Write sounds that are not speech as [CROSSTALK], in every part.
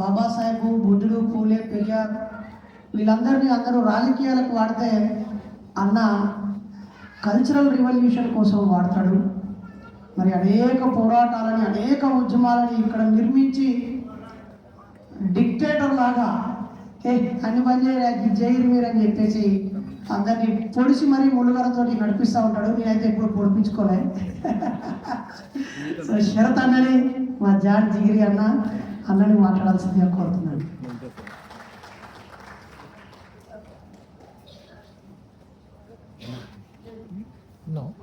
బాబాసాహెబ్ బుద్ధుడు పూలే పెరియార్ వీళ్ళందరినీ అందరూ రాజకీయాలకు వాడితే అన్న కల్చరల్ రివల్యూషన్ కోసం వాడతాడు. మరి అనేక పోరాటాలని అనేక ఉద్యమాలని ఇక్కడ నిర్మించి డిక్టేటర్ లాగా ఏ అన్ని పని చేయరు చేయరు మీరు అని చెప్పేసి అందరినీ పొడిచి మరీ ముళ్ళుగరతో నడిపిస్తూ ఉంటాడు. నేనైతే ఎప్పుడు పొడిపించుకోలే. [LAUGHS] సో శరత్ అన్నని మా జాన్ జిగిరి అన్న. అన్నని మాట్లాడాల్సిందిగా కోరుతున్నాను No.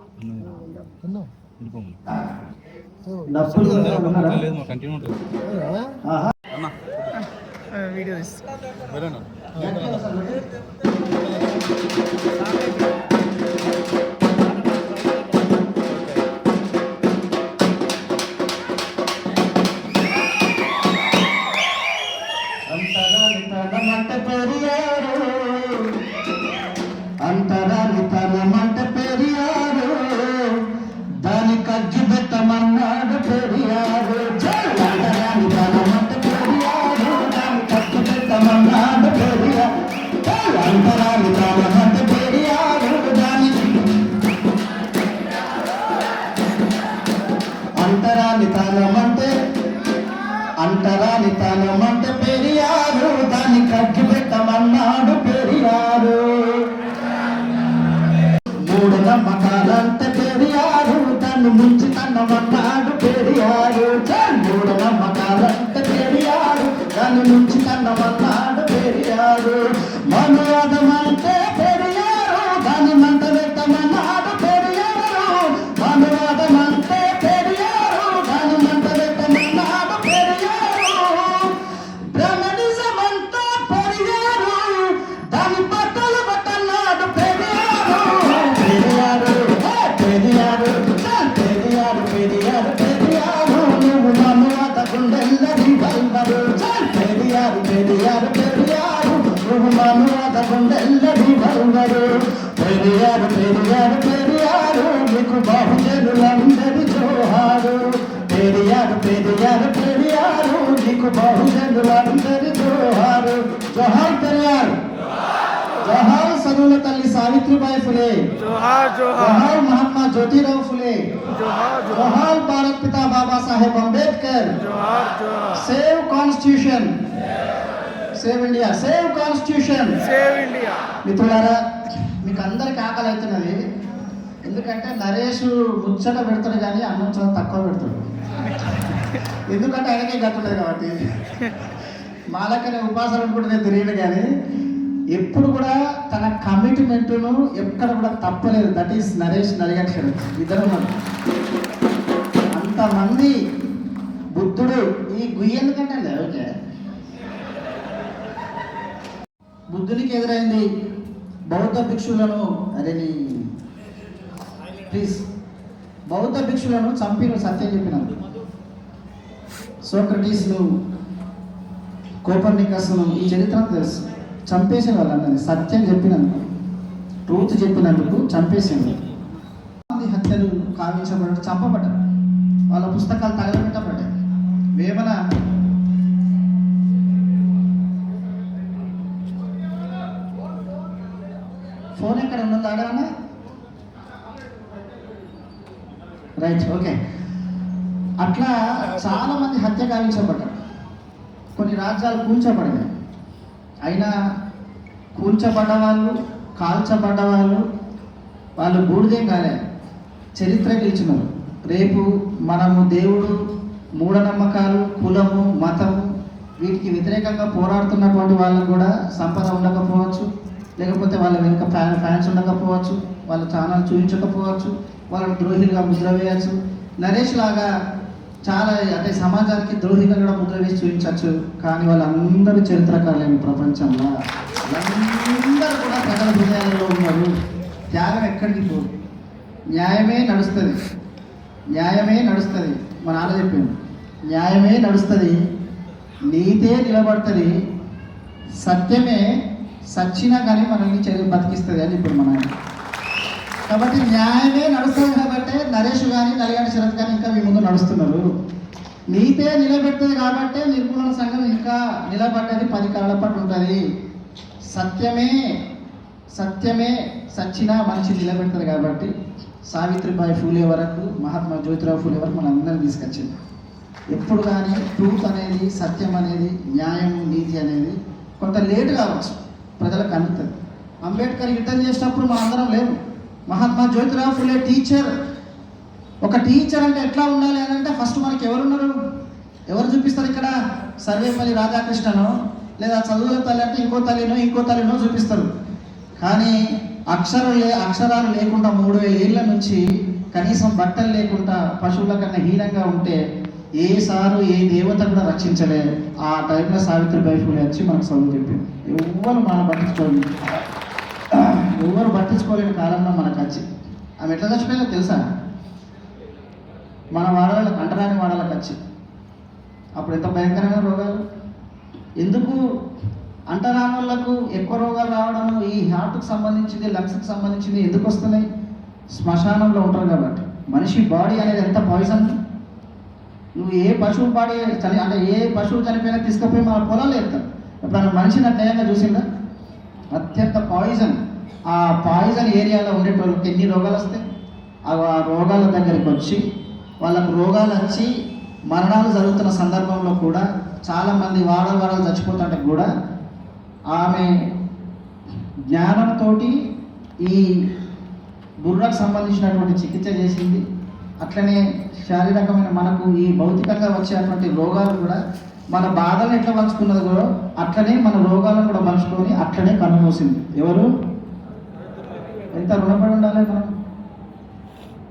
మూడు నమ్మకాలంటే పెరియారు దాన్ని ముంచి తన్నమన్నాడు పెరియారు మూడు నమ్మకాలంటే పెరియారు దాన్ని ముంచి తన్నమన్నాడు పెరియారు మనువాదం పెరియారు పెరియారు పెరియారు నీకు బహుజనులు అందరి జోహారు జోహార్ పెరియారు జోహార్ సరుల తల్లి సావిత్రిబాయి ఫులే జోహార్ జోహార్ మహాత్మా జ్యోతిరావు ఫులే జోహార్ జోహార్ భారత పితా బాబా సాహెబ్ అంబేద్కర్ జోహార్ జోహార్ save constitution save India save constitution save India మిత్రులారా మీకు అందరికి ఆకలి అవుతున్నది ఎందుకంటే నరేష్ ముచ్చట పెడతాడు కానీ అన్నం చాలా తక్కువ పెడతాడు. ఎందుకంటే ఆయనకే గట్టలేదు కాబట్టి. మాలకనే ఉపాసన కూడా నేను తెలియదు కానీ ఎప్పుడు కూడా తన కమిట్మెంట్ను ఎక్కడ కూడా తప్పలేదు. దట్ ఈస్ నరేష్ నరిగక్షడు ఇద్దరు అంతమంది బుద్ధుడు ఈ గుయ్య ఎందుకంటే ఓకే. బుద్ధునికి ఎదురైంది బౌద్ధ భిక్షులను అదే నీ ప్లీజ్ బౌద్ధ భిక్షులను చంపిన సత్యం చెప్పినాను సోక్రటీస్ను కోపర్నికస్ను ఈ చరిత్ర తెలుసు. చంపేసే వాళ్ళందరినీ సత్యం చెప్పినందుకు ట్రూత్ చెప్పినందుకు చంపేసింది మంది హత్యలు కావించబడ్డారు చంపబడ్డారు. వాళ్ళ పుస్తకాలు తగలబెట్టబడ్డాయి. వేమన ఫోన్ ఎక్కడ ఉన్నది అడగనే? రైట్ ఓకే అట్లా చాలామంది హత్య గావించబడ్డారు కొన్ని రాజ్యాలు కూల్చబడినాయి. అయినా కూల్చబడ్డ వాళ్ళు కాల్చబడ్డ వాళ్ళు వాళ్ళు బూడిదేం కాలే. చరిత్ర గెలిచినారు. రేపు మనము దేవుడు మూఢనమ్మకాలు కులము మతము వీటికి వ్యతిరేకంగా పోరాడుతున్నటువంటి వాళ్ళకు కూడా సంపద ఉండకపోవచ్చు. లేకపోతే వాళ్ళ వెనుక ఫ్యాన్ ఫ్యాన్స్ ఉండకపోవచ్చు వాళ్ళ ఛానల్ చూపించకపోవచ్చు వాళ్ళని ద్రోహిగా ముద్ర వేయచ్చు. నరేష్ లాగా చాలా అంటే సమాజానికి ద్రోహిగా కూడా ముద్ర వేసి చూపించవచ్చు కానీ వాళ్ళందరూ చరిత్రకారులేని ప్రపంచంలో. వాళ్ళందరూ కూడా ప్రజల హృదయాలలో ఉన్నారు. త్యాగం ఎక్కడికి పోదు న్యాయమే నడుస్తుంది. న్యాయమే నడుస్తుంది. మా నాన్న చెప్పింది న్యాయమే నడుస్తుంది. నీతే నిలబడుతుంది. సత్యమే సచ్చినా కానీ మనల్ని చదివి బతికిస్తుంది అని ఇప్పుడు మన కాబట్టి న్యాయమే నడుస్తుంది కాబట్టి నరేష్ కానీ నలిగంటి శరత్ కానీ ఇంకా మీ ముందు నడుస్తున్నారు. నీతే నిలబెడుతుంది కాబట్టి నిర్మూలన సంఘం ఇంకా నిలబడ్డది పది కాళ్ళ పాటు ఉంటుంది. సత్యమే సత్యమే సచ్చిన మనిషి నిలబెడుతుంది కాబట్టి సావిత్రిబాయి ఫూలే వరకు మహాత్మా జ్యోతిరావు ఫూలే వరకు మన అందరం తీసుకొచ్చింది. ఎప్పుడు కానీ ట్రూత్ అనేది సత్యం అనేది న్యాయం నీతి అనేది కొంత లేట్ కావచ్చు ప్రజలకు అందుతుంది అంబేద్కర్ యుద్ధం చేసినప్పుడు మా అందరం లేవు మహాత్మా జ్యోతిరావు ఫులే టీచర్. ఒక టీచర్ అంటే ఎట్లా ఉండాలి అని అంటే ఫస్ట్ మనకి ఎవరున్నారు? ఎవరు చూపిస్తారు ఇక్కడ? సర్వేపల్లి రాధాకృష్ణనో. లేదా చదువుల తల్లి అంటే ఇంకో తల్లినో ఇంకో తల్లినో చూపిస్తారు. కానీ అక్షరం లే అక్షరాలు లేకుండా మూడు వేల ఏళ్ళ నుంచి కనీసం బట్టలు లేకుండా పశువుల కన్నా హీనంగా ఉంటే ఏ సారు ఏ దేవత కూడా రక్షించలే ఆ టైంలో సావిత్రిబాయి ఫూలే వచ్చి మనకు చదువు చెప్పింది. ఎవ్వరు మనం పట్టించుకోలేదు ఎవరు పట్టించుకోలేని కాలంలో మనకు వచ్చి ఆమె ఎట్లా చచ్చిపోయిందో తెలుసా? మన వాడలకు అంటరాని వాడాలకు వచ్చి అప్పుడు ఎంత భయంకరమైన రోగాలు. ఎందుకు అంటరానులకు ఎక్కువ రోగాలు రావడం ఈ హార్ట్కి సంబంధించింది లంగ్స్కి సంబంధించింది ఎందుకు వస్తున్నాయి? శ్మశానంలో ఉంటారు కాబట్టి. మనిషి బాడీ అనేది ఎంత పాయిజన్ నువ్వు ఏ పశువు పాడి చని అంటే ఏ పశువు చనిపోయినా తీసుకుపోయి మన పొలాలు ఎత్తాం ఇప్పుడు మనిషిని అధ్యయంగా చూసిందా అత్యంత పాయిజన్ ఆ పాయిజన్ ఏరియాలో ఉండేటోళ్ళకి ఎన్ని రోగాలు వస్తాయి? ఆ రోగాల దగ్గరికి వచ్చి వాళ్ళకు రోగాలు వచ్చి మరణాలు జరుగుతున్న సందర్భంలో కూడా చాలామంది వాడలు వారాలు చచ్చిపోతుంటే కూడా ఆమె జ్ఞానంతో ఈ బుర్రకు సంబంధించినటువంటి చికిత్స చేసింది. అట్లనే శారీరకమైన మనకు ఈ భౌతికంగా వచ్చేటువంటి రోగాలు కూడా మన బాధలు ఎట్లా పంచుకున్నది కూడా అట్లనే మన రోగాలను కూడా మలుచుకొని అట్లనే కన్నుమూసింది ఎవరు? ఎంత రుణపడి ఉండాలి మనం?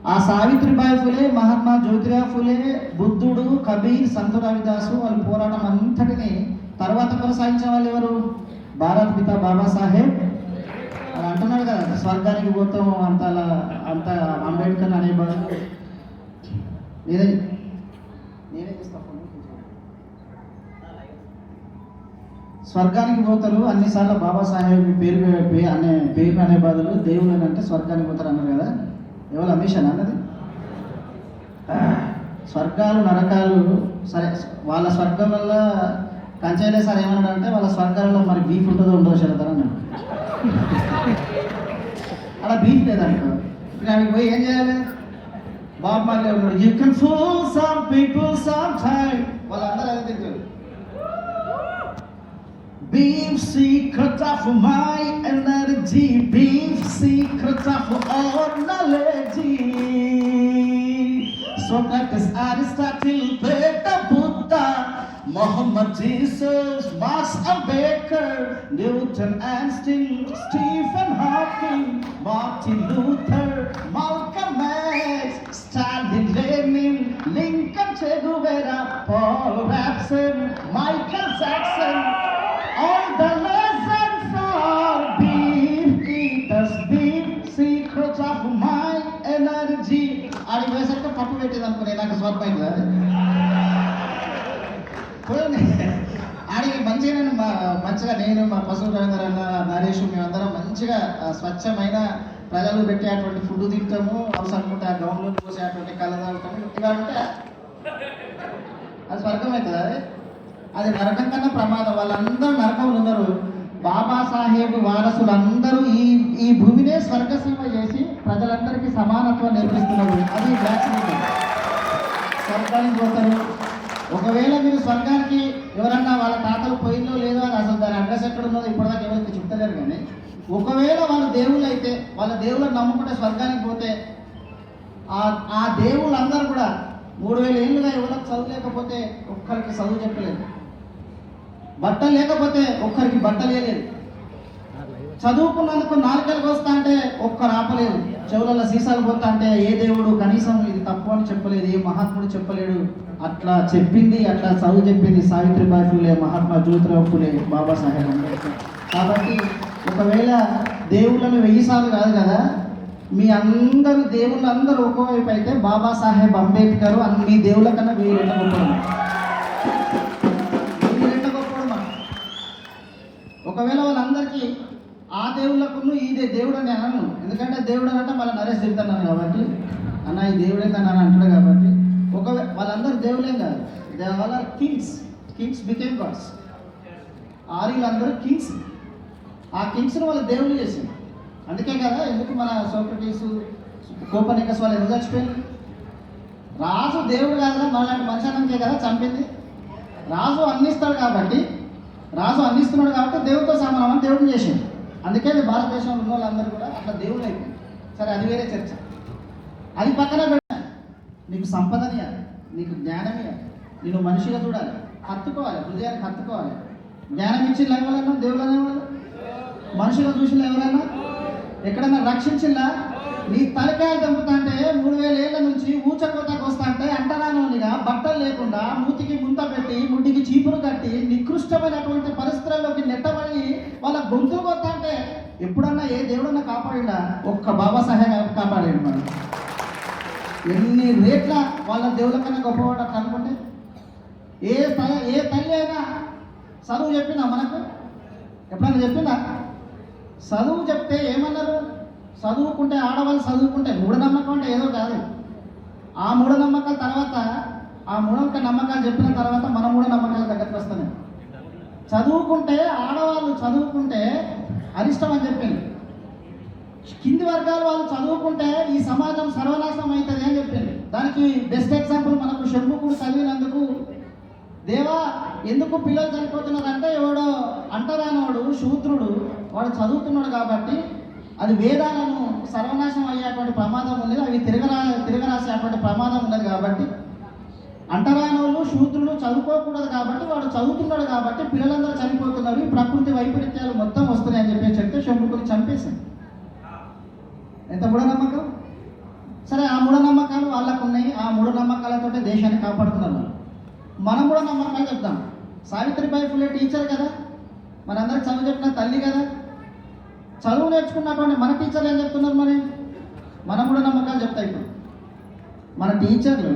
ఆ సావిత్రిబాయి ఫులే మహాత్మా జ్యోతిరావు ఫులే బుద్ధుడు కబీర్ సంత రవిదాసు వాళ్ళ పోరాటం అంతటిని తర్వాత కొనసాగించిన వాళ్ళు ఎవరు? భారత్ పిత బాబాసాహెబ్ అని అంటున్నాడు కదా స్వర్గానికి పోతాం అంత అలా- అంత అంబేద్కర్ అనే నేనే నేనే చేస్తాను స్వర్గానికి పోతారు అన్నిసార్లు బాబాసాహెబ్ పేరు పే- అనే పేరు అనే బదులు దేవుడు అంటే స్వర్గానికి పోతారు అన్నారు కదా. ఎవరు అమిషన్ అన్నది? స్వర్గాలు నరకాలు సరే వాళ్ళ స్వర్గం వల్ల కంచైలే సార్ ఏమన్నాడు అంటే వాళ్ళ స్వర్గాలలో మరి బీఫ్ ఉంటుందో ఉండదో శరదర్ అన్నాడు. అలా బీఫ్ లేదంట ఇప్పుడు ఆమెకి పోయి ఏం చేయాలి? You can fool some people sometimes. Beam secret of my energy, Beam secret of all knowledge. Socrates, Aristotle, Beta Buddha, Muhammad, Jesus, Max and Baker, Newton, Einstein, Stephen Hawking, Martin Luther. Michael Jackson. All the lessons are deep eaters, beef. Secrets of my energy. ఆడికి వేసరికి పప్పు పెట్టేది అనుకునే నాకు స్వర్గమైంది కదా పోనీ. ఆడికి మంచిగా మా- మంచిగా నేను మా పశువు రవీంద్ర అన్న నరేష్ మేమందరం మంచిగా స్వచ్ఛమైన ప్రజలు పెట్టేటువంటి ఫుడ్ తింటాము. అవసరం అనుకుంటే ఆ గౌన్లో పోసేటువంటి కళ్ళ తాగుతాము. ఇలా ఉంటే? అది స్వర్గం అవుతుంది అది నరకం కన్నా ప్రమాదం. వాళ్ళందరూ నరకంలో ఉన్నారు. బాబాసాహెబ్ వారసులందరూ ఈ ఈ భూమినే స్వర్గసీమ చేసి ప్రజలందరికీ సమానత్వం నేర్పిస్తున్నారు. అది వ్యాక్సినేషన్. స్వర్గానికి పోతారు. ఒకవేళ మీరు స్వర్గానికి ఎవరన్నా వాళ్ళ తాతలు పోయిందో లేదో అని అసలు దాని అడ్రస్ ఎక్కడ ఉన్నదో ఇప్పటిదాకా ఎవరికి చెప్తలేరు కానీ ఒకవేళ వాళ్ళు దేవుళ్ళు అయితే వాళ్ళ దేవుళ్ళని నమ్ముకుంటే స్వర్గానికి పోతే ఆ ఆ దేవుళ్ళందరూ కూడా మూడు వేల ఏళ్ళుగా ఎవరికి చదువు లేకపోతే ఒక్కరికి చదువు చెప్పలేదు బట్టలు లేకపోతే ఒక్కరికి బట్టలు వేయలేదు. చదువుకున్నందుకు నాలుకలు వస్తా అంటే ఒక్కరు ఆపలేదు చెవులలో సీసాలు పోతా అంటే ఏ దేవుడు కనీసం ఇది తప్పు అని చెప్పలేదు ఏ మహాత్ముడు చెప్పలేడు. అట్లా చెప్పింది అట్లా చదువు చెప్పింది సావిత్రిబాయి ఫూలే మహాత్మా జ్యోతిరావు ఫూలే బాబాసాహెబ్ అంబేద్కర్. కాబట్టి ఒకవేళ దేవుళ్ళను వెయ్యి సార్లు కాదు కదా మీ అందరు దేవుళ్ళు అందరూ ఒకవైపు అయితే బాబాసాహెబ్ అంబేద్కర్ అన్ని మీ దేవుళ్ళ కన్నా వెయ్యి రెట్ల ఒకవేళ వాళ్ళందరికీ ఆ దేవుళ్ళకును ఇదే దేవుడు అని అనను. ఎందుకంటే దేవుడు అని అంటే మళ్ళీ నరేష్ తిరుగుతున్నాను కాబట్టి. అన్న ఈ దేవుడే కానీ అని అంటాడు కాబట్టి. ఒకవేళ వాళ్ళందరూ దేవులేం కాదు. They all are kings. Kings became gods. ఆర్యులందరూ kings. ఆ కింగ్స్ని వాళ్ళు దేవుడు చేసింది అందుకే కదా ఎందుకు మన సోక్రటీస్ కోపనికస్ వాళ్ళు ఎందుకు చచ్చిపోయింది రాజు దేవుడు కాదు కదా మనలాంటి మనిషి అన్నంకే కదా చంపింది. రాజు అందిస్తాడు కాబట్టి రాజు అందిస్తున్నాడు కాబట్టి దేవుడితో సమానం అని దేవుడిని చేసింది అందుకే భారతదేశంలో ఉన్న వాళ్ళందరూ కూడా అట్లా దేవుడు అయిపోయింది సరే అది వేరే చర్చ. అది పక్కన పెట్టాలి. నీకు సంపదని నీకు జ్ఞానం నేను మనిషిగా చూడాలి హత్తుకోవాలి హృదయానికి హత్తుకోవాలి. జ్ఞానం ఇచ్చిన ఎవరన్నా దేవుడు అనేవాళ్ళు? మనుషులు చూసిన ఎవరైనా? ఎక్కడైనా రక్షించిందా నీ తలకాయలు చంపుతా అంటే మూడు వేల ఏళ్ళ నుంచి ఊచకోతకు వస్తా అంటే అంటరానోనిగా బట్టలు లేకుండా మూతికి ముంత పెట్టి ముడ్డికి చీపురు కట్టి నికృష్టమైనటువంటి పరిస్థితుల్లోకి నెట్టబడి వాళ్ళ గొంతులు కొత్త అంటే ఎప్పుడన్నా ఏ దేవుడన్నా కాపాడినా ఒక్క బాబా సాహెబ్ కాపాడాడు మనం ఎన్ని రేట్ల వాళ్ళ దేవుల కన్నా గొప్పవాడు అట్లా అనుకుంటే? ఏ ఏ తల్లి అయినా చదువు చెప్పిందా మనకు? ఎప్పుడైనా చెప్పిందా? చదువు చెప్తే ఏమన్నారు? చదువుకుంటే ఆడవాళ్ళు చదువుకుంటే మూఢనమ్మకం అంటే ఏదో కాదు. ఆ మూఢనమ్మకాల తర్వాత ఆ మూఢనమ్మక నమ్మకాలు చెప్పిన తర్వాత మన మూఢనమ్మకాల దగ్గరికి వస్తున్నాయి చదువుకుంటే ఆడవాళ్ళు చదువుకుంటే అరిష్టం అని చెప్పింది కింది వర్గాల వాళ్ళు చదువుకుంటే ఈ సమాజం సర్వనాశనం అవుతుంది అని చెప్పింది దానికి బెస్ట్ ఎగ్జాంపుల్ మనకు షణ్ముఖుడు చదివినందుకు దేవా ఎందుకు పిల్లలు చనిపోతున్నారంటే ఎవడో అంటరానోడు శూద్రుడు వాడు చదువుతున్నాడు కాబట్టి అది వేదాలను సర్వనాశనం అయ్యేటువంటి ప్రమాదం ఉన్నది అవి తిరగరా తిరగరాసేటువంటి ప్రమాదం ఉన్నది కాబట్టి అంటరానోళ్ళు శూద్రులు చదువుకోకూడదు కాబట్టి వాడు చదువుతున్నాడు కాబట్టి పిల్లలందరూ చనిపోతున్నారు. ఈ ప్రకృతి వైపరీత్యాలు మొత్తం వస్తున్నాయి అని చెప్పేసి చెప్తే శంభుకుని చంపేసింది ఎంత మూఢనమ్మకం? సరే ఆ మూఢనమ్మకాలు వాళ్ళకు ఉన్నాయి ఆ మూఢనమ్మకాలతో దేశాన్ని కాపాడుతున్నారు మనం మన మూఢనమ్మకాలు చెప్తాం సావిత్రిబాయి ఫులే టీచర్ కదా. మనందరికి చదువు చెప్పిన తల్లి కదా. చదువు నేర్చుకున్నటువంటి మన టీచర్లు ఏం చెప్తున్నారు మరి? మనం కూడా నమ్మకాలు చెప్తాయి ఇప్పుడు. మన టీచర్లు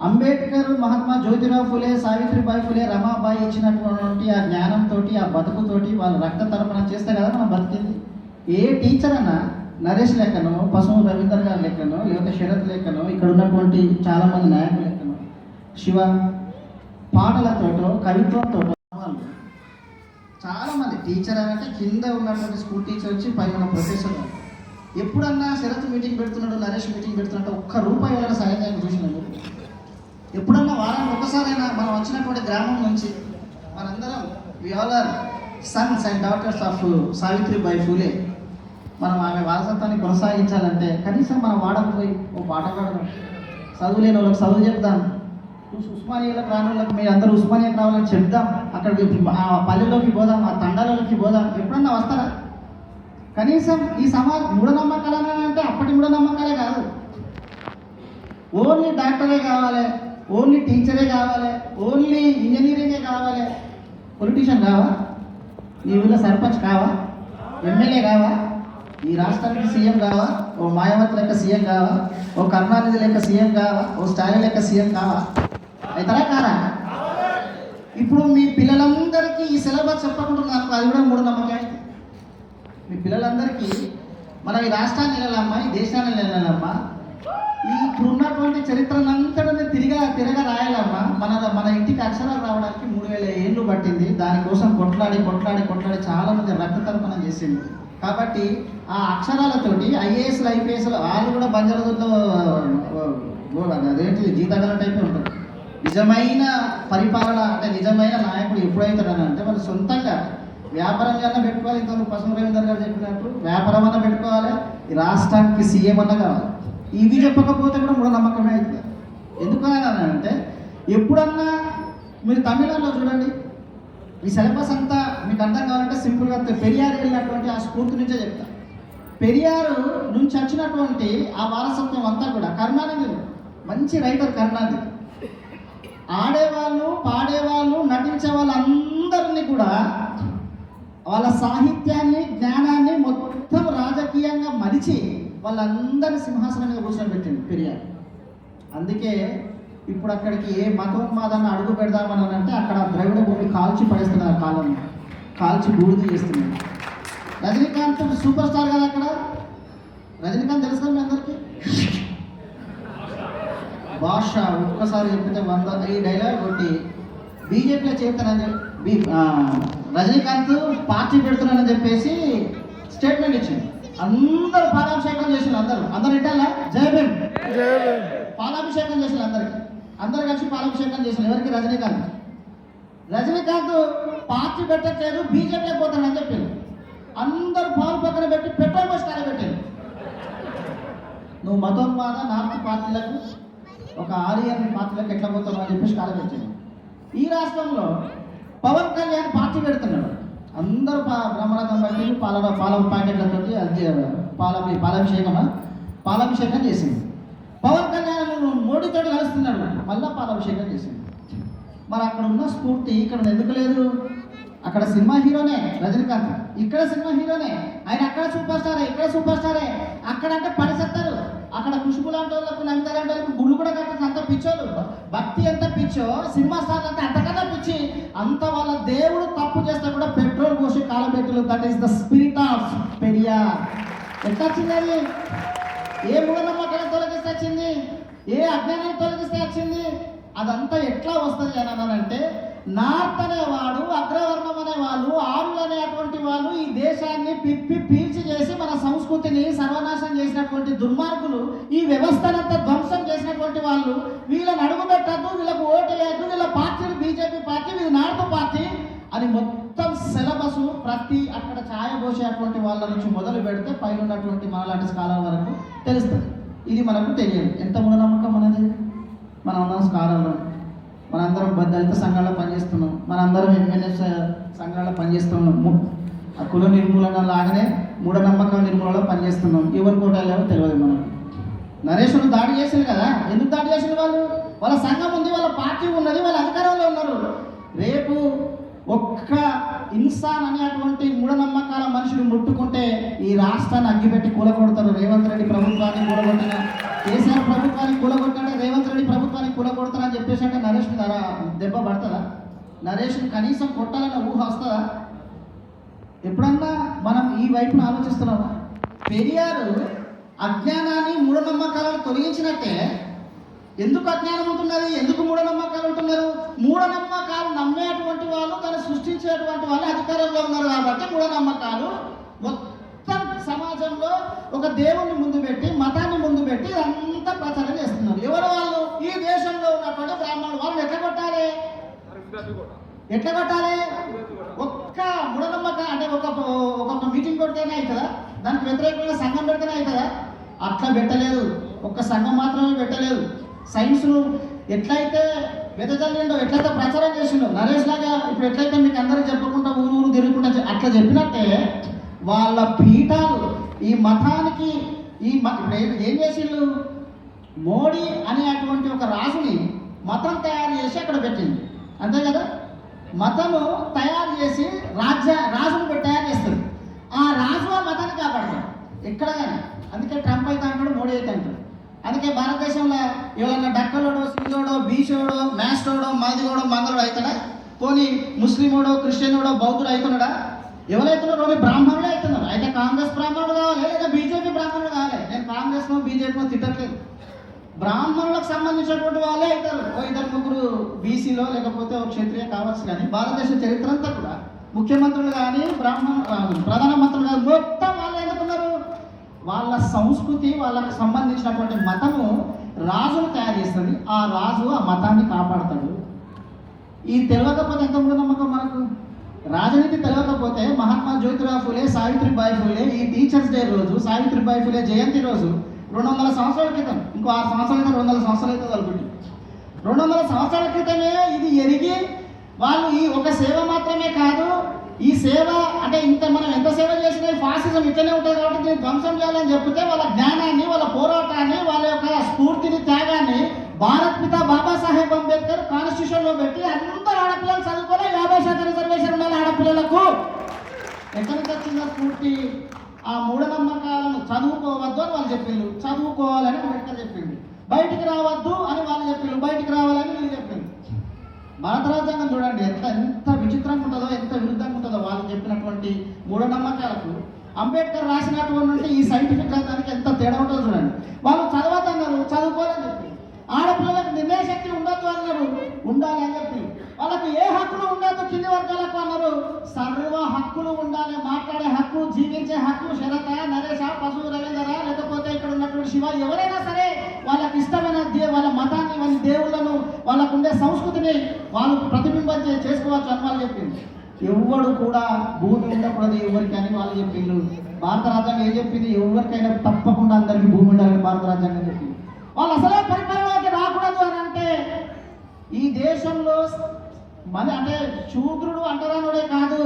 అంబేద్కర్ మహాత్మా జ్యోతిరావు ఫులే సావిత్రిబాయి ఫులే రమాబాయి ఇచ్చినటువంటి ఆ జ్ఞానంతో ఆ బతుకుతోటి వాళ్ళ రక్త తరపున చేస్తే కదా మనం బతికింది? ఏ టీచర్ అన్నా నరేష్ లెక్కను పశువు రవీందర్ గారి లెక్కను లేకపోతే శరత్ లెక్కను ఇక్కడ ఉన్నటువంటి చాలామంది నాయకులు లెక్కను శివ పాటలతోటో కవిత్వంతో చాలా మంది టీచర్ అంటే కింద ఉన్నటువంటి స్కూల్ టీచర్ వచ్చి పైన ఉన్న ప్రొఫెసర్ ఎప్పుడన్నా శరత్ మీటింగ్ పెడుతున్నాడు నరేష్ మీటింగ్ పెడుతున్నట్టు ఒక్క రూపాయి వాళ్ళ సాయం చేయడం చూసినాము ఎప్పుడన్నా వారానికి ఒక్కసారైనా మనం వచ్చినటువంటి గ్రామం నుంచి మనందరం we all are sons and daughters of Savitribai Phule. మనం ఆమె వారసత్వాన్ని కొనసాగించాలంటే కనీసం మనం వాడకపోయి ఓ పాట పాడదాం చదువు లేని వాళ్ళకి చదువు చెప్దాం. ఉస్మానియాలకు రాని మీరు అందరూ ఉస్మానియాకి రావాలని చెప్దాం. అక్కడికి పల్లెల్లోకి పోదాం ఆ తండాలలోకి పోదాం. ఎప్పుడన్నా వస్తారా? కనీసం ఈ సమాజ మూఢనమ్మకాలు అంటే అప్పటి మూఢనమ్మకాలే కాదు. ఓన్లీ డాక్టరే కావాలి ఓన్లీ టీచరే కావాలి ఓన్లీ ఇంజనీరింగే కావాలి. పొలిటీషియన్ కావా? నీ ఊళ్ళో సర్పంచ్ కావా? ఎమ్మెల్యే కావా? ఈ రాష్ట్రానికి సీఎం కావా? ఓ మాయావతి లెక్క సీఎం కావా? ఓ కరుణానిధి లెక్క సీఎం కావా? ఓ స్టాలిన్ లెక్క సీఎం కావా? అవుతారా కారా? ఇప్పుడు మీ పిల్లలందరికీ ఈ సిలబస్ చెప్పకుండా నాకు అది కూడా మూడు నమ్మకం మీ పిల్లలందరికీ మన ఈ రాష్ట్రాన్ని వెళ్ళాలమ్మా ఈ దేశాన్ని వెళ్ళాలమ్మా ఇప్పుడున్నటువంటి ఇప్పుడు చరిత్రనంతటిని తిరిగా తిరగ రాయాలమ్మా. మన మన ఇంటికి అక్షరాలు రావడానికి మూడు వేల ఏళ్ళు పట్టింది. దానికోసం కొట్లాడి కొట్లాడి కొట్లాడి చాలా మంది రక్త చేసింది. కాబట్టి ఆ అక్షరాలతోటి ఐఏఎస్లు ఐపీఎస్లు వాళ్ళు కూడా బంజారాలో అదేంటి జీతగల టైప్ ఉంటుంది. నిజమైన పరిపాలన అంటే నిజమైన నాయకుడు ఎప్పుడైతాడని అంటే వాళ్ళు సొంతంగా వ్యాపారం కన్నా పెట్టుకోవాలి. ఇంత పసుపు రవీందర్ గారు చెప్పినట్టు వ్యాపారం అన్నా పెట్టుకోవాలి. ఈ రాష్ట్రానికి సీఎం అన్న కావాలి. ఇది చెప్పకపోతే కూడా మూఢ నమ్మకమే అవుతుంది. ఎందుకు అని అంటే ఎప్పుడన్నా మీరు తమిళనాడులో చూడండి. ఈ సిలబస్ అంతా మీకు అర్థం కావాలంటే సింపుల్గా పెరియార్ వెళ్ళినటువంటి ఆ స్ఫూర్తి నుంచే చెప్తా. పెరియారు నుంచి వచ్చినటువంటి ఆ వారసత్వం అంతా కూడా కరుణానిధి మంచి రైటర్ కరుణానిధి ఆడేవాళ్ళు పాడేవాళ్ళు నటించే వాళ్ళందరినీ కూడా వాళ్ళ సాహిత్యాన్ని జ్ఞానాన్ని మొత్తం రాజకీయంగా మలిచి వాళ్ళందరినీ సింహాసనం మీద కూర్చోబెట్టింది పెరియార్. అందుకే ఇప్పుడు అక్కడికి ఏ మతోన్మాదాన్ని అడుగు పెడదామని అంటే అక్కడ ద్రవిడ భూమి కాల్చి పడేస్తున్నారు కాలం. కాల్చి బూడిద చేస్తున్నారు రజనీకాంత్ సూపర్ స్టార్ కదా అక్కడ. రజనీకాంత్ తెలుసు మీ అందరికీ? భాష ఒక్కసారి చెప్పితే వంద ఈ డైలాగ్ కొట్టి బీజేపీలో చేరుతానని చెప్పి రజనీకాంత్ పార్టీ పెడుతున్నానని చెప్పేసి స్టేట్మెంట్ ఇచ్చింది. అందరూ పాలాభిషేకం చేసిన అందరూ. అందరు ఇంటాలా జై భీమ్. జై భీమ్. పాలాభిషేకం చేసిన అందరికి. అందరు కలిసి పాలాభిషేకం చేసిన ఎవరికి? రజనీకాంత్. రజనీకాంత్ పార్టీ పెట్టట్లేదు బీజేపీలో పోతానని చెప్పింది అందరూ పాలు పక్కన పెట్టి పెట్రోల్ పోసి పెట్టారు నువ్వు మతోన్మాద నార్త్ పార్టీలకు ఒక ఆర్యన్ పార్టీలకు ఎట్లా పోతాం అని చెప్పేసి కాలపెట్టింది ఈ రాష్ట్రంలో పవన్ కళ్యాణ్ పార్టీ పెడుతున్నాడు. అందరూ బ్రహ్మరథం బట్టి పాల పాల ప్యాకెట్లతో అది పాల పాలాభిషేకమా? పాలాభిషేకం చేసింది. పవన్ కళ్యాణ్ మోడీతో కలుస్తున్నాడు. మళ్ళా పాలాభిషేకం చేసింది. మరి అక్కడ ఉన్న స్ఫూర్తి ఇక్కడ ఎందుకు లేదు? అక్కడ సినిమా హీరోనే రజనీకాంత్. ఇక్కడ సినిమా హీరోనే. ఆయన అక్కడ సూపర్ స్టారే ఇక్కడ సూపర్ స్టారే అక్కడ అంటే పడిసెత్తారు అక్కడ ఖుష్బు లాంటి వాళ్ళకు నమిత లాంటి వాళ్ళకు గుళ్ళు కూడా కట్టచ్చు అంత పిచ్చోళ్ళు. భక్తి ఎంత పిచ్చో సినిమా స్టార్లు అంటే అంతకన్నా పిచ్చి. అంత వాళ్ళ దేవుడు తప్పు చేస్తే కూడా పెట్రోల్ పోసి కాలబెట్టులు that is the spirit of Periyar ఎట్లా వచ్చింది ఏ మూఢనమ్మకాలను తొలగిస్తే వచ్చింది? ఏ అజ్ఞానాన్ని తొలగిస్తే వచ్చింది? అదంతా ఎట్లా వస్తుంది అని అన్నానంటే నార్త్ అనేవాడు అగ్రవర్ణం అనేవాళ్ళు ఆరులు అనేటువంటి వాళ్ళు ఈ దేశాన్ని పిప్పి పీల్చి చేసి మన సంస్కృతిని సర్వనాశనం చేసినటువంటి దుర్మార్గులు ఈ వ్యవస్థనంతా ధ్వంసం చేసినటువంటి వాళ్ళు వీళ్ళని అడుగు పెట్టద్దు వీళ్ళకు ఓటు వేయద్దు వీళ్ళ పార్టీలు బీజేపీ పార్టీ వీళ్ళు నార్త్ పార్టీ అని మొత్తం సిలబస్ ప్రతి అక్కడ ఛాయ పోసేటువంటి వాళ్ళ నుంచి మొదలు పెడితే పైన ఉన్నటువంటి మనలాంటి స్కాలర్ వరకు తెలుస్తుంది. ఇది మనకు తెలియదు. ఎంత మూఢనమ్మకం మనది? మనం ఉన్నాం స్కాలర్లో. మనందరం దళిత సంఘాల్లో పనిచేస్తున్నాం. మనందరం ఎంఎన్ఎస్ సంఘాల్లో పనిచేస్తున్నాం ఆ కుల నిర్మూలన లాగానే మూఢనమ్మకాల నిర్మూలనలో పనిచేస్తున్నాం. ఎవరి కోటాలో తెలియదు మనం నరేష్ను దాడి చేశారు కదా? ఎందుకు దాడి చేశారు వాళ్ళు? వాళ్ళ సంఘం ఉంది వాళ్ళ పార్టీ ఉన్నది వాళ్ళ అధికారంలో ఉన్నారు. రేపు ఒక్క ఇన్సాన్ అనేటువంటి మూఢనమ్మకాల మనుషులు ముట్టుకుంటే ఈ రాష్ట్రాన్ని అగ్గిపెట్టి కూలగొడతారు. రేవంత్ రెడ్డి ప్రభుత్వాన్ని కూలగొట్టిన కేసీఆర్ ప్రభుత్వాన్ని కూలగొట్టాడే? రేవంత్ రెడ్డి ప్రభుత్వాన్ని కూలగొడతారని చెప్పేసి అంటే నరేష్ దెబ్బ పడుతుందా? నరేష్ కనీసం కొట్టాలన్న ఊహ వస్తుందా? ఎప్పుడన్నా మనం ఈ వైపున ఆలోచిస్తున్నామా పెరియారు అజ్ఞానాన్ని మూఢనమ్మకాలను తొలగించినట్టే ఎందుకు అజ్ఞానం ఉంటున్నది? ఎందుకు మూఢనమ్మకాలు ఉంటున్నారు? మూఢనమ్మకాలు నమ్మేటువంటి వాళ్ళు దాన్ని సృష్టించేటువంటి వాళ్ళు అధికారంలో ఉన్నారు కాబట్టి మూఢనమ్మకాలు మొత్తం సమాజంలో ఒక దేవుణ్ణి ముందు పెట్టి మతాన్ని ముందు పెట్టి అంతా ప్రచారం చేస్తున్నారు. ఎవరు వాళ్ళు? ఈ దేశంలో ఉన్నటువంటి బ్రాహ్మణులు. వాళ్ళు ఎట్లా కొట్టాలి? ఎట్లా కొట్టాలి. ఒక్క మూఢనమ్మక ఒక ఒక మీటింగ్ కొడితేనే అవుతుందా? దానికి వ్యతిరేకంగా సంఘం పెడితేనే అవుతుందా? అట్లా పెట్టలేదు. ఒక్క సంఘం మాత్రమే పెట్టలేదు. సైన్స్ను ఎట్లయితే వెదజల్లిండో ఎట్లయితే ప్రచారం చేసిండో నరేష్ లాగా ఇప్పుడు ఎట్లయితే మీకు అందరికి చెప్పకుండా ఊరు ఊరు తిరుగుకుంటా అట్లా చెప్పినట్టే వాళ్ళ పీఠాలు ఈ మతానికి ఈ మ- ఇప్పుడు ఏం- చేసిండు మోడీ అనేటువంటి ఒక రాజుని మతం తయారు చేసి అక్కడ పెట్టింది. అంతే కదా? మతము తయారు చేసి రాజ్య రాజును పెట్టి తయారు చేస్తుంది ఆ రాజు ఆ మతాన్ని కాపాడతాడు. ఎక్కడ కానీ. అందుకే ట్రంప్ అయితే అంటాడు మోడీ అయితే అంటాడు. అందుకే భారతదేశంలో ఎవరన్నా డక్కలోడో సింగోడో బీసోడో మ్యాస్టోడో మాదిగోడో మంగళోడో అవుతాడా పోనీ ముస్లిమోడో క్రిస్టియనోడో బౌద్ధుడు అవుతున్నాడా ఎవరైతున్నారో ఓన్లీ బ్రాహ్మణులే అవుతున్నారు అయితే కాంగ్రెస్ బ్రాహ్మణుడు కావాలి లేదా బీజేపీ బ్రాహ్మణుడు కావాలి? నేను కాంగ్రెస్నో బీజేపీనో తిట్టట్లేదు. బ్రాహ్మణులకు సంబంధించినటువంటి వాళ్ళే ఇద్దరు. ఇద్దరు ముగ్గురు బీసీలో లేకపోతే ఒక క్షత్రియ కావచ్చు కానీ భారతదేశ చరిత్ర అంతా కూడా ముఖ్యమంత్రులు కానీ బ్రాహ్మణ ప్రధానమంత్రులు కానీ మొత్తం వాళ్ళు ఎందుకున్నారు? వాళ్ళ సంస్కృతి వాళ్ళకు సంబంధించినటువంటి మతము రాజును తయారు చేస్తుంది. ఆ రాజు ఆ మతాన్ని కాపాడతాడు. ఈ తెలియకపోతే ఎంత నమ్మకం మనకు? రాజనీతి తెలియకపోతే మహాత్మా జ్యోతిరావు ఫులే సావిత్రిబాయి ఫులే ఈ టీచర్స్ డే రోజు సావిత్రిబాయి ఫులే జయంతి రోజు రెండు వందల సంవత్సరాల క్రితం ఇంకో ఆరు సంవత్సరాల క్రితం రెండు వందల సంవత్సరాలు అయితే కలుగుతుంది రెండు వందల సంవత్సరాల క్రితమే ఇది ఎరిగి వాళ్ళు ఈ ఒక సేవ మాత్రమే కాదు ఈ సేవ అంటే ఇంత మనం ఎంత సేవ చేసినా ఫాసిజం ఇట్లనే ఉంటుంది కాబట్టి దీన్ని ధ్వంసం చేయాలని చెప్తే వాళ్ళ జ్ఞానాన్ని వాళ్ళ పోరాటాన్ని వాళ్ళ యొక్క స్ఫూర్తిని త్యాగాన్ని భారత్ పిత బాబాసాహెబ్ అంబేద్కర్ కాన్స్టిట్యూషన్లో పెట్టి అందరు ఆడపిల్లలు చదువుకోవాలి. యాభై శాతం రిజర్వేషన్ ఉండాలి ఆడపిల్లలకు. ఎక్కడికి వచ్చిందా స్ఫూర్తి. ఆ మూఢనమ్మకాలను చదువుకోవద్దు అని వాళ్ళు చెప్పిండ్రు. చదువుకోవాలని అంబేద్కర్ చెప్పిండు బయటికి రావద్దు అని వాళ్ళు చెప్పిండ్రు. బయటికి రావాలని వీళ్ళు చెప్పిండ్రు భారత రాజ్యాంగం చూడండి ఎంత ఎంత విచిత్రంగా ఉంటుందో ఎంత విరుద్ధంగా ఉంటుందో వాళ్ళు చెప్పినటువంటి మూఢనమ్మకాలకు అంబేద్కర్ రాసినటువంటి ఈ సైంటిఫిక్ గ్రంథానికి ఎంత తేడా ఉంటుందో చూడండి. వాళ్ళు చదవద్దన్నారు చదువుకోవాలని చెప్పి. ఆడపిల్లలకు అన్నారు. ఉండాలి అని చెప్పి. వాళ్ళకి ఏ హక్కులు ఉండదు కింది వర్గాలకు అన్నారు. సర్వ హక్కులు ఉండాలి మాట్లాడే హక్కు జీవించే హక్కు శరత నరేష పశువు రవీంద్ర లేకపోతే ఇక్కడ ఉన్నటువంటి శివ ఎవరైనా సరే వాళ్ళకి ఇష్టమైన దే వాళ్ళ మతాన్ని వాళ్ళ దేవుళ్ళను వాళ్ళకు ఉండే సంస్కృతిని వాళ్ళు ప్రతిబింబం చేసుకోవచ్చు అని వాళ్ళు చెప్పింది ఎవ్వడు కూడా భూమి ఉండకూడదు ఎవరికి అని వాళ్ళు చెప్పిండ్రు. భారత రాజ్యాంగం ఏం చెప్పింది? ఎవరికైనా తప్పకుండా అందరికీ భూమి ఉండాలని భారత రాజ్యాంగం చెప్పింది. వాళ్ళు అసలే పరిపాలనలోకి రాకూడదు అని అంటే ఈ దేశంలో మన అంటే శూద్రుడు అంటరానుడే కాదు.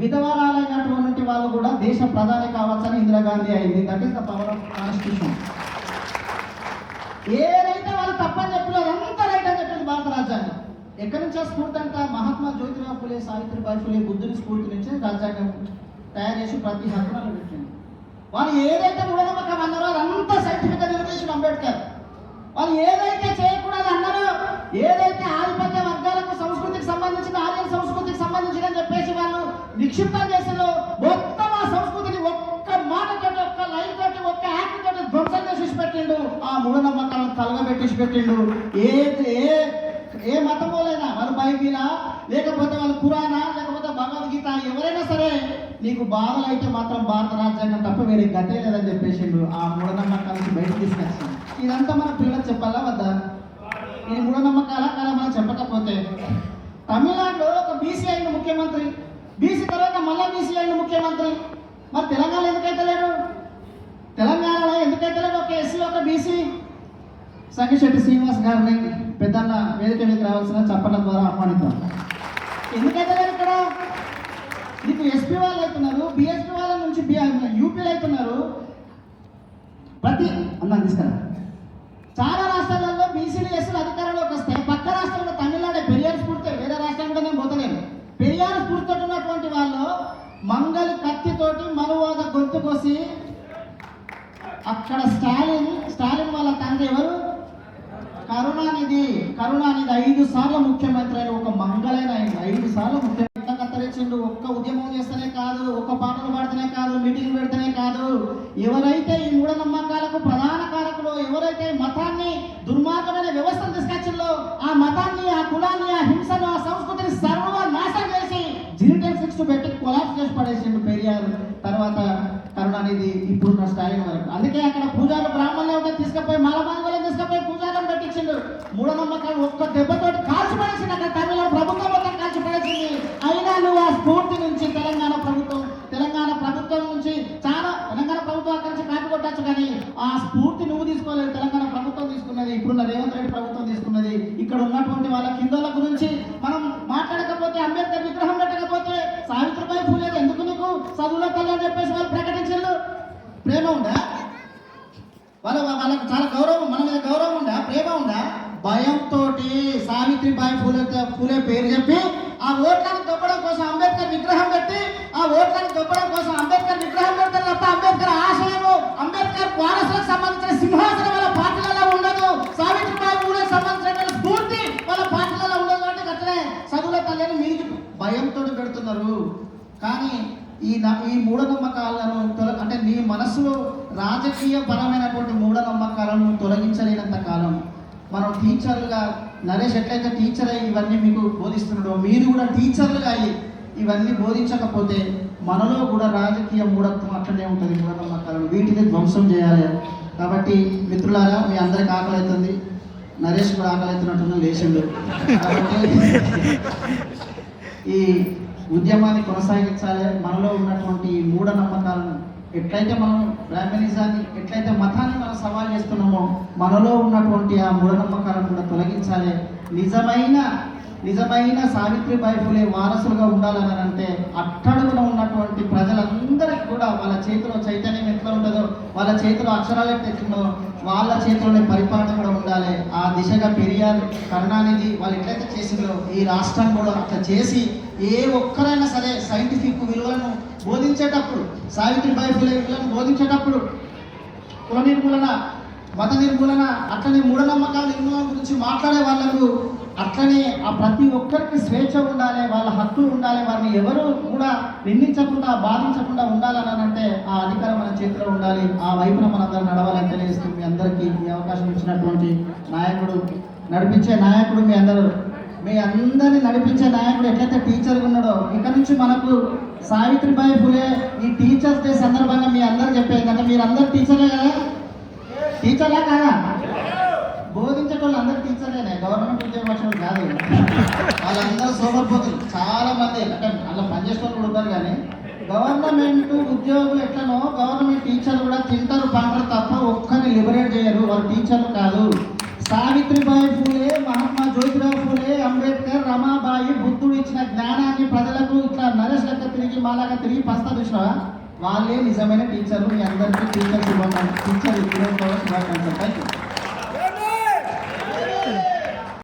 విధవరాలైనటువంటి వాళ్ళు కూడా దేశ ప్రధాని కావచ్చని ఇందిరాగాంధీ అయింది. That is the power of constitution ఏదైతే వాళ్ళు తప్పని చెప్పలేదు అదంతా రైట్ అని చెప్పింది భారత రాజ్యాంగం. ఎక్కడి నుంచో స్ఫూర్తి అంట? మహాత్మా జ్యోతిరావు ఫులే సావిత్రిబాయి ఫులే బుద్ధుని స్ఫూర్తి నుంచే రాజ్యాంగం తయారు చేసి ప్రతి హక్కులను పెట్టింది వాళ్ళు ఏదైతే మూఢనమ్మకం అన్నారో అదంతా సైంటిఫిక్గా నిరూపించిన అంబేద్కర్. వాళ్ళు ఏదైతే చేయకూడదు అన్నారో ఏదైతే మూఢనమ్మకాలను తలగబెట్టేసి పెట్టిండు. ఏ ఏ ఏ మతమోలైనా వాళ్ళు బైబిలా? లేకపోతే వాళ్ళు పురాణ లేకపోతే భగవద్గీత? ఎవరైనా సరే నీకు బాధలు అయితే మాత్రం భారత రాజ్యాంగం తప్ప వేరే గతే లేదని చెప్పేసిండు. ఆ మూఢనమ్మకాల నుంచి బయటకు తీసుకొచ్చింది ఇదంతా మన పిల్లలకు చెప్పాలా వద్దా? ఇది మూఢనమ్మకాల కదా మనం చెప్పకపోతే తమిళనాడులో ఒక బీసీ అయిన ముఖ్యమంత్రి బీసీ తర్వాత మళ్ళా బీసీ అయిన ముఖ్యమంత్రి. మరి తెలంగాణ ఎందుకైతే లేరు తెలంగాణలో ఒక ఎస్సీ ఒక బీసీ సంగశెట్టి శ్రీనివాస్ గారిని పెద్దన్న వేదిక మీదకి రావాల్సిన చప్పట్ల ద్వారా ఆహ్వానిద్దాం. ఎందుకైతే ఇక్కడ? మీకు ఎస్పీ వాళ్ళు అవుతున్నారు బిఎస్పీ వాళ్ళ నుంచి యూపీలు అవుతున్నారు. ప్రతి అన్నా తీసుకురా చాలా రాష్ట్రాలలో బీసీలు ఎస్సీలు అధికారంలోకి వస్తే పక్క రాష్ట్రంలో తమిళనాడు పెరియార్ స్ఫూర్తి వేరే రాష్ట్రానికి నేను పోతలేను పెరియార్ స్ఫూర్తితో ఉన్నటువంటి వాళ్ళు మంగళ కత్తితోటి మనువాద గొంతు కోసి అక్కడ స్టాలిన్ స్టాలిన్ వాళ్ళ తండ్రి ఎవరు? కరుణానిధి. కరుణానిధి ఐదు సార్లు ముఖ్యమంత్రి అయిన ఒక మంగళైన ఆయన. ఐదు సార్లు ముఖ్యమంత్రి కత్తరించిండు. ఒక్క ఉద్యమం చేస్తేనే కాదు ఒక్క పాటలు పాడితేనే కాదు మీటింగ్ పెడితేనే కాదు. ఎవరైతే ఈ మూఢనమ్మకాలకు ప్రధాన కారకులు ఎవరైతే మతాన్ని దుర్మార్గమైన వ్యవస్థను తీసుకొచ్చిందో ఆ మతాన్ని ఆ కులాన్ని ఆ హింసను ఆ సంస్కృతిని సర్వనాశనం చేసి జీరిటల్ సిక్స్ పెట్టి కొలాప్స్ చేసి పడేసిండు పెరియార్. తర్వాత కరుణానిధి ఇప్పుడున్న స్టాలిన్ వరకు. అందుకే అక్కడ పూజారు బ్రాహ్మణులే ఉంటే తీసుకుపోయి మాలమాంగోళం తీసుకుపోయి పూజారం పెట్టించిండు మూఢనమ్మకాలు ఒక్క దెబ్బ కాల్చి పడేసిండు అక్కడ తమిళ ప్రభుత్వం మొత్తం కాల్చి పడేసింది అయినా నువ్వు ఆ స్ఫూర్తి నుంచి తెలంగాణ ప్రభుత్వం తెలంగాణ ప్రభుత్వం నుంచి చాలా తెలంగాణ ప్రభుత్వం అక్కడి నుంచి కాపీ కొట్టచ్చు కానీ ఆ స్ఫూర్తి నువ్వు తీసుకోలేదు తెలంగాణ ప్రభుత్వం తీసుకున్నది ఇప్పుడున్న రేవంత్ రెడ్డి ప్రభుత్వం తీసుకున్నది ఇక్కడ ఉన్నటువంటి వాళ్ళ కిందల గురించి మనం మాట్లాడకపోతే అంబేద్కర్ విగ్రహం పెట్టకపోతే సావిత్రిబాయి ఫూలే ఎందుకు నీకు చదువుల తల్లి అని చెప్పేసి వాళ్ళు ప్రకటించారు ప్రేమ ఉందా వాళ్ళ వాళ్ళకి చాలా గౌరవం మన మీద గౌరవం ఉందా ప్రేమ ఉందా భయంతో సావిత్రిబాయి ఫూలే ఫూలే పేరు చెప్పి ఆ ఓట్లను దొబ్బడం కోసం అంబేద్కర్ విగ్రహం పెట్టి ఆ చెప్పడం కోసం అంబేద్కర్ విగ్రహం పెడతారు తప్ప అంబేద్కర్ ఆశయము అంబేద్కర్ వారసులకు సంబంధించిన సింహాసనం వాళ్ళ పార్టీలలో ఉండదు. సావిత్రిబాయి కూడా సంబంధించిన స్ఫూర్తి వాళ్ళ పార్టీలలో ఉండదు అంటే అట్లనే చదువుల తల్లిని మీదికి భయంతో పెడుతున్నారు. కానీ ఈ ఈ మూఢనమ్మకాలను తొల అంటే నీ మనసులో రాజకీయ పరమైనటువంటి మూఢనమ్మకాలను తొలగించలేనంత కాలం మనం టీచర్లుగా నరేష్ ఎట్లయితే టీచర్ అయ్యి ఇవన్నీ మీకు బోధిస్తున్నాడో మీరు కూడా టీచర్లుగా అయ్యి ఇవన్నీ బోధించకపోతే మనలో కూడా రాజకీయ మూఢత్వం అట్లనే ఉంటుంది మూఢనమ్మకాలను వీటిని ధ్వంసం చేయాలి. కాబట్టి మిత్రులారా మీ అందరికి ఆకలి అవుతుంది నరేష్ కూడా ఆకలి అవుతున్నట్టున్న లేచిండు ఈ ఉద్యమాన్ని కొనసాగించాలి. మనలో ఉన్నటువంటి ఈ మూఢనమ్మకాలను ఎట్లయితే మనం బ్రాహ్మణిజాన్ని ఎట్లయితే మతాన్ని మనం సవాల్ చేస్తున్నామో మనలో ఉన్నటువంటి ఆ మూఢనమ్మకాలను కూడా తొలగించాలి. నిజమైన నిజమైన సావిత్రిబాయి ఫులే వారసులుగా ఉండాలని అంటే అట్టడుగున ఉన్నటువంటి ప్రజలందరికీ కూడా వాళ్ళ చేతిలో చైతన్యం ఎట్లా ఉంటుందో వాళ్ళ చేతిలో అక్షరాలు ఎట్లా వాళ్ళ చేతిలోనే పరిపాలన కూడా ఉండాలి. ఆ దిశగా పెరియార్ కరుణానిధి వాళ్ళు ఎట్లయితే చేసిందో ఈ రాష్ట్రం కూడా అట్లా చేసి ఏ ఒక్కరైనా సరే సైంటిఫిక్ విలువలను బోధించేటప్పుడు సావిత్రిబాయి ఫులే విలువలను బోధించేటప్పుడు కుల నిర్మూలన మత నిర్మూలన అట్లనే మూఢనమ్మకాల నిర్మూలన గురించి మాట్లాడే వాళ్ళకు అట్లనే ఆ ప్రతి ఒక్కరికి స్వేచ్ఛ ఉండాలి వాళ్ళ హక్కులు ఉండాలి వారిని ఎవరు కూడా నిందించకుండా బాధించకుండా ఉండాలని అంటే ఆ అధికారం మన చేతిలో ఉండాలి. ఆ వైపున మనందరం నడవాలని తెలియజేస్తూ మీ అందరికీ ఈ అవకాశం ఇచ్చినటువంటి నాయకుడు నడిపించే నాయకుడు మీ అందరూ. మీ అందరిని నడిపించే నాయకుడు ఎట్లయితే టీచర్ ఉన్నాడో ఇక నుంచి మనకు సావిత్రిబాయి ఫులే ఈ టీచర్స్ డే సందర్భంగా మీ అందరూ చెప్పేది అంటే మీరు అందరు టీచర్లే కదా? టీచర్లా కాదా బోధించేటోళ్ళు అందరు టీచర్లేనే గవర్నమెంట్ ఉద్యోగస్తులు కాదు. వాళ్ళందరూ సోమరిపోతులు చాలా మంది అంటే అలా పనిచేసే కూడా ఉంటారు కానీ గవర్నమెంట్ ఉద్యోగులు ఎట్లనో గవర్నమెంట్ టీచర్లు కూడా తింటారు పంటారు తప్ప ఒక్కరిని లిబరేట్ చేయరు. వాళ్ళు టీచర్లు కాదు. సావిత్రిబాయి ఫూలే మహాత్మా జ్యోతిరావు ఫూలే అంబేద్కర్ రమాబాయి బుద్ధుడు ఇచ్చిన జ్ఞానాన్ని ప్రజలకు ఇట్లా నరేష్ లెక్క తిరిగి మాలాగా తిరిగి పస్తా చూసినావా వాళ్ళే నిజమైన టీచర్లు మీ అందరికీ టీచర్ శుభాకాంక్షలు. టీచర్ శుభాకాంక్షలు. Thank you